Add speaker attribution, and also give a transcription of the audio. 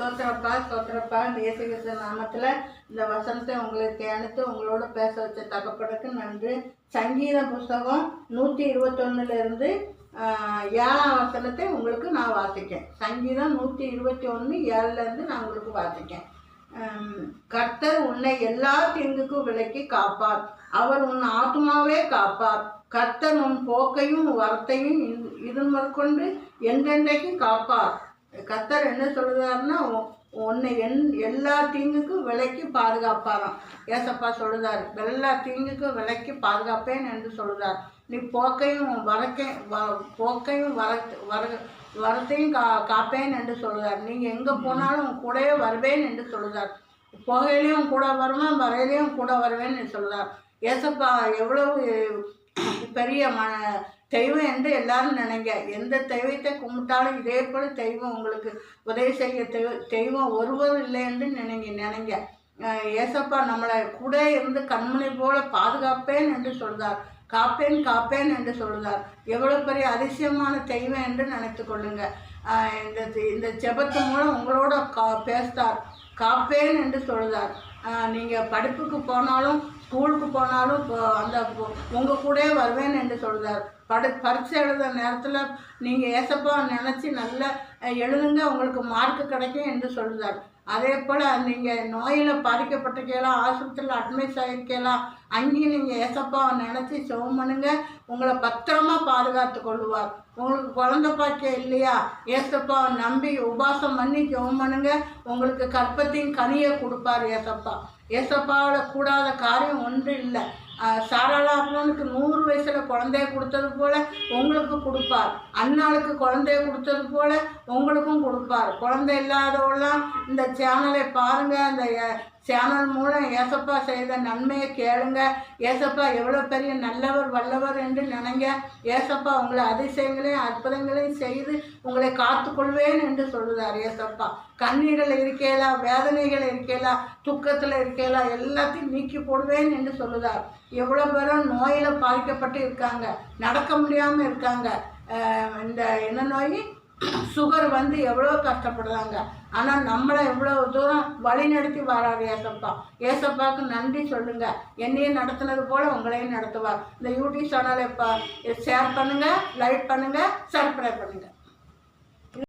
Speaker 1: ஸ்தோத்திரப்பா ஸ்தோத்திரப்பா இந்த நாமத்தில் இந்த வசனத்தை உங்களுக்கு தியானித்து உங்களோட பேச வச்ச தகப்பனுக்கு நன்றி. சங்கீத புஸ்தகம் நூற்றி இருபத்தொன்னுலேருந்து ஏழாம் வசனத்தை உங்களுக்கு நான் வாசிக்கேன். சங்கீதம் நூற்றி இருபத்தி ஒன்று ஏழுலேருந்து நான் உங்களுக்கு வாசிக்கேன். கர்த்தர் உன்னை எல்லா தீங்குக்கும் விலக்கி காப்பார். அவர் உன் ஆத்மாவே காப்பார். கர்த்தர் உன் போக்கையும் வரத்தையும் இது- இது முதற்கொண்டு என்றென்றைக்கும் காப்பார். கத்தர் என்ன சொல்லுதாருன்னா உன்னை என் எல்லா தீங்குக்கும் விலைக்கு பாதுகாப்பாராம். ஏசப்பா சொல்லுதார் எல்லா தீங்குக்கும் விலைக்கு பாதுகாப்பேன் என்று சொல்லுதார் நீ போக்கையும் வரக்கை வ- போக்கையும் வர வர வரத்தையும் கா காப்பேன் என்று சொல்லுதார் நீங்கள் எங்கே போனாலும் உன் கூடவே வருவேன் என்று சொல்லுதார் புகையிலையும் கூட வருவேன் வரையிலையும் கூட வருவேன் என்று சொல்லுதார் ஏசப்பா எவ்வளவு பெரிய ம தெய்வம் என்று எல்லாரும் நினைங்க. எந்த தெய்வத்தை கும்பிட்டாலும் இதே போல் தெய்வம் உங்களுக்கு உதவி செய்ய தெய்வ தெய்வம் ஒருவர் இல்லை என்று நினைங்க நினைங்க. ஏசப்பா நம்மளை கூட இருந்து கண்மணி போல பாதுகாப்பேன் என்று சொல்கிறார் காப்பேன் காப்பேன் என்று சொல்கிறார் எவ்வளோ பெரிய அதிசயமான தெய்வம் என்று நினைத்து கொள்ளுங்க. இந்த இந்த ஜெபத்து மூலம் உங்களோட கா பேசுகிறார் காப்பேன் என்று சொல்கிறார் நீங்கள் படிப்புக்கு போனாலும் ஸ்கூலுக்கு போனாலும் இப்போ அந்த உங்கள் கூட வருவேன் என்று சொல்கிறார் படு பரிசு எழுத நேரத்தில் நீங்கள் ஏசப்பா நினச்சி நல்லா எழுதுங்க உங்களுக்கு மார்க் கிடைக்கும் என்று சொல்கிறார் அதே போல் நீங்கள் நோயில் பாதிக்கப்பட்டிருக்கலாம் ஆஸ்பத்திரியில் அட்மிட் ஆகிருக்கலாம் அங்கேயும் நீங்கள் ஏசப்பாவை நினச்சி சுகம் பண்ணுங்க உங்களை பத்திரமா பாதுகாத்து கொள்வார் உங்களுக்கு குழந்த பாக்கியம் இல்லையா? ஏசப்பாவை நம்பி உபாசம் பண்ணி ஜெபம் பண்ணுங்க உங்களுக்கு கற்பத்தையும் கனியை கொடுப்பார் ஏசப்பா. ஏசப்பாவோட கூடாத காரியம் ஒன்றும் இல்லை. சாராளாபனுக்கு நூறு வயசில் குழந்தைய கொடுத்தது போல் உங்களுக்கு கொடுப்பார். அண்ணாளுக்கு குழந்தைய கொடுத்தது போல உங்களுக்கும் கொடுப்பார். குழந்தை இல்லாதவெல்லாம் இந்த சேனலை பாருங்கள் அந்த சேனல் மூலம் ஏசப்பா செய்த நன்மையை கேளுங்க. ஏசப்பா எவ்வளோ பெரிய நல்லவர் வல்லவர் என்று நினைங்க. ஏசப்பா உங்களை அதிசயங்களையும் அற்புதங்களையும் செய்து உங்களை காத்துக்கொள்வேன் என்று சொல்லுதார் ஏசப்பா. கண்ணீரில் இருக்கேலா வேதனைகள் இருக்கேலா துக்கத்தில் இருக்கேலா எல்லாத்தையும் நீக்கி போடுவேன் என்று சொல்லுதார். எவ்வளோ பேரும் நோயில் கஷ்டப்பட்டு இருக்காங்க. நடக்க முடியாமல் இருக்காங்க. இந்த என்ன நோய்? சுகர் வந்து எவ்வளோ கஷ்டப்படுறாங்க. ஆனால் நம்மளை எவ்வளோ தூரம் வழி நடத்தி வராரு ஏசப்பா. ஏசப்பாவுக்கு நன்றி சொல்லுங்க. என்னையும் நடத்துனது போல உங்களையும் நடத்துவார். இந்த யூடியூப் சேனலை இப்போ ஷேர் பண்ணுங்கள் லைக் பண்ணுங்கள் சப்ஸ்கிரைப் பண்ணுங்கள்